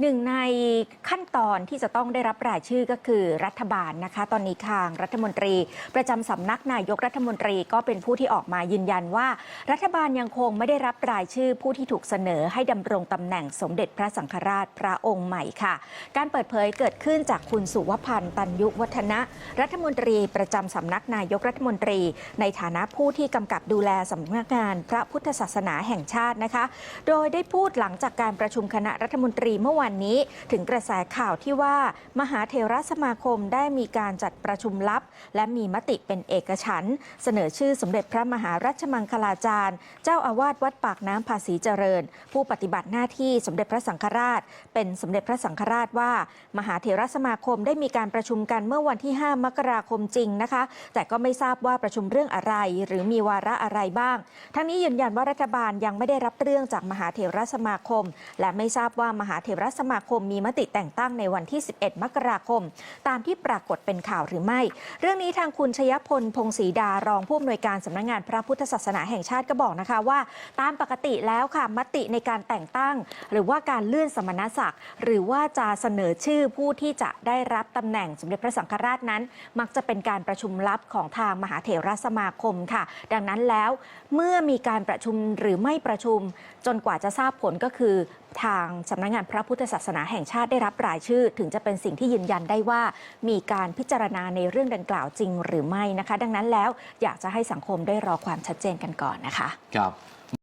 หนึ่งในขั้นตอนที่จะต้องได้รับรายชื่อก็คือรัฐบาลนะคะ ตอนนี้ทางรัฐมนตรี ประจำสำนักนายกรัฐมนตรีก็เป็นผู้ที่ออกมายืนยันว่า รัฐบาลยังคงไม่ได้รับรายชื่อผู้ที่ถูกเสนอให้ดำรงตำแหน่งสมเด็จพระสังฆราชพระองค์ใหม่ค่ะ การเปิดเผยเกิดขึ้นจากคุณสุวพันธ์ตันยุวัฒนะ รัฐมนตรีประจำสำนักนายกรัฐมนตรี ในฐานะผู้ที่กำกับดูแลสำนักงานพระพุทธศาสนาแห่งชาตินะคะ โดยได้พูดหลังจากการประชุมคณะรัฐมนตรีเมื่อวานนี้ ถึงกระแสข่าวที่ว่า มหาเทรสมาคมได้มีการจัดประชุมลับ และมีมติเป็นเอกฉันท์เสนอชื่อสมเด็จพระมหารัชมังคลาจารย์ เจ้าอาวาสวัดปากน้ำภาษีเจริญ ผู้ปฏิบัติหน้าที่สมเด็จพระสังฆราช เป็นสมเด็จพระสังฆราชว่า มหาเทรสมาคมได้มีการประชุมกันเมื่อวันที่ 5 มกราคมจริงนะคะ แต่ก็ไม่ทราบว่าประชุมเรื่องอะไร หรือมีวาระอะไรบ้าง ทั้งนี้ยืนยันว่ารัฐบาลยังไม่ได้รับเรื่องจากมหาเถรสมาคม และไม่ทราบว่ามหาเถรสสมาคมมีมติแต่งตั้งในวันที่ 11 มกราคม ตามที่ปรากฏเป็นข่าวหรือไม่ เรื่องนี้ทางคุณชยพลพงศรีดารองผู้อำนวยการสำนักงานพระพุทธศาสนาแห่งชาติก็บอกนะคะว่า ตามปกติแล้วค่ะมติในการแต่งตั้ง หรือว่าการเลื่อนสมณศักดิ์ หรือว่าจะเสนอชื่อผู้ที่จะได้รับตำแหน่งสมเด็จพระสังฆราชนั้น มักจะเป็นการประชุมลับของทางมหาเถรสมาคมค่ะ ดังนั้นแล้วเมื่อมีการประชุมหรือไม่ประชุม จนกว่าจะทราบผลก็คือทางสำนักงานพระพุทธศาสนาแห่งชาติได้รับรายชื่อ ถึงจะเป็นสิ่งที่ยืนยันได้ว่า มีการพิจารณาในเรื่องดังกล่าวจริงหรือไม่นะคะ ดังนั้นแล้วอยากจะให้สังคมได้รอความชัดเจนกันก่อนนะคะ ครับ